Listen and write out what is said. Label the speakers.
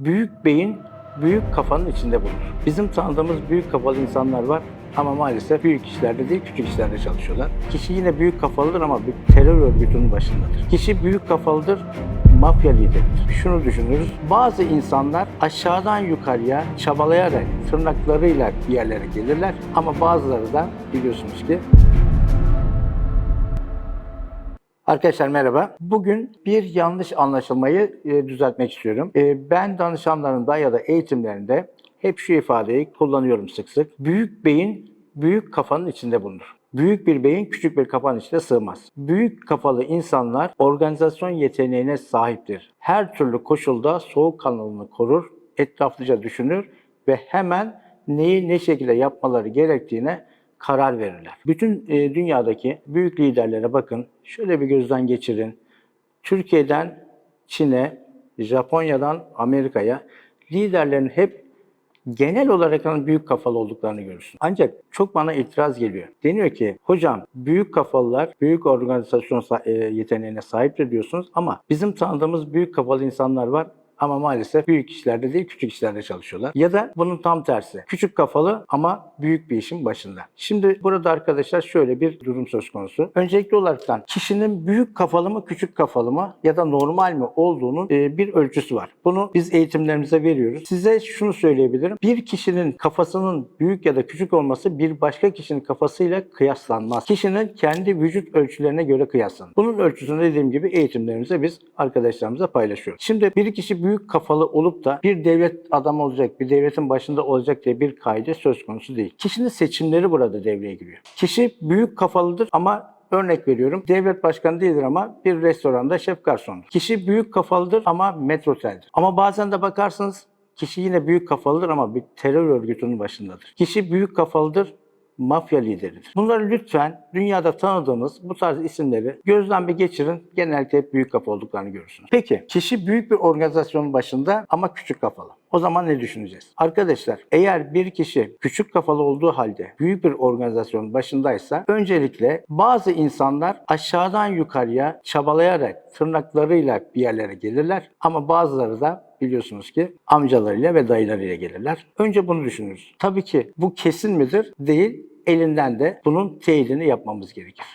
Speaker 1: Büyük beyin büyük kafanın içinde bulunur. Bizim tanıdığımız büyük kafalı insanlar var ama maalesef büyük işlerde değil küçük işlerde çalışıyorlar. Kişi yine büyük kafalıdır ama bir terör örgütünün başındadır. Kişi büyük kafalıdır, mafya lideridir. Şunu düşünürüz. Bazı insanlar aşağıdan yukarıya çabalayarak tırnaklarıyla bir yerlere gelirler ama bazıları da biliyorsunuz ki Arkadaşlar merhaba. Bugün bir yanlış anlaşılmayı e, düzeltmek istiyorum. E, ben danışanlarımda ya da eğitimlerinde hep şu ifadeyi kullanıyorum sık sık. Büyük beyin büyük kafanın içinde bulunur. Büyük bir beyin küçük bir kafanın içine sığmaz. Büyük kafalı insanlar organizasyon yeteneğine sahiptir. Her türlü koşulda soğukkanlılığını korur, etraflıca düşünür ve hemen neyi ne şekilde yapmaları gerektiğine karar verirler. Bütün e, dünyadaki büyük liderlere bakın, şöyle bir gözden geçirin. Türkiye'den Çin'e, Japonya'dan Amerika'ya liderlerin hep genel olarak büyük kafalı olduklarını görürsün. Ancak çok bana itiraz geliyor. Deniyor ki hocam büyük kafalılar büyük organizasyon e, yeteneğine sahiptir diyorsunuz ama bizim tanıdığımız büyük kafalı insanlar var ama maalesef büyük işlerde değil küçük işlerde çalışıyorlar. Ya da bunun tam tersi. Küçük kafalı ama büyük bir işin başında. Şimdi burada arkadaşlar şöyle bir durum söz konusu. Öncelikli olaraktan kişinin büyük kafalı mı küçük kafalı mı ya da normal mi olduğunun e, bir ölçüsü var. Bunu biz eğitimlerimize veriyoruz. Size şunu söyleyebilirim. Bir kişinin kafasının büyük ya da küçük olması bir başka kişinin kafasıyla kıyaslanmaz. Kişinin kendi vücut ölçülerine göre kıyaslanır. Bunun ölçüsünü dediğim gibi eğitimlerimize biz arkadaşlarımıza paylaşıyoruz. Şimdi bir kişi büyük kafalı olup da bir devlet adamı olacak, bir devletin başında olacak diye bir kaide söz konusu değil. Kişinin seçimleri burada devreye giriyor. Kişi büyük kafalıdır ama Örnek veriyorum. Devlet başkanı değildir ama bir restoranda şef garsondur. Kişi büyük kafalıdır ama metroteldir. Ama bazen de bakarsınız kişi yine büyük kafalıdır ama bir terör örgütünün başındadır. Kişi büyük kafalıdır mafya lideridir. Bunları lütfen dünyada tanıdığınız bu tarz isimleri gözden bir geçirin. Genellikle hep büyük kafa olduklarını görürsünüz. Peki kişi büyük bir organizasyonun başında ama küçük kafalı. O zaman ne düşüneceğiz? Arkadaşlar eğer bir kişi küçük kafalı olduğu halde büyük bir organizasyonun başındaysa öncelikle bazı insanlar aşağıdan yukarıya çabalayarak tırnaklarıyla bir yerlere gelirler ama bazıları da biliyorsunuz ki amcalarıyla ve dayılarıyla gelirler. Önce bunu düşünürüz. Tabii ki bu kesin midir? Değil. Elinden de bunun teyidini yapmamız gerekir.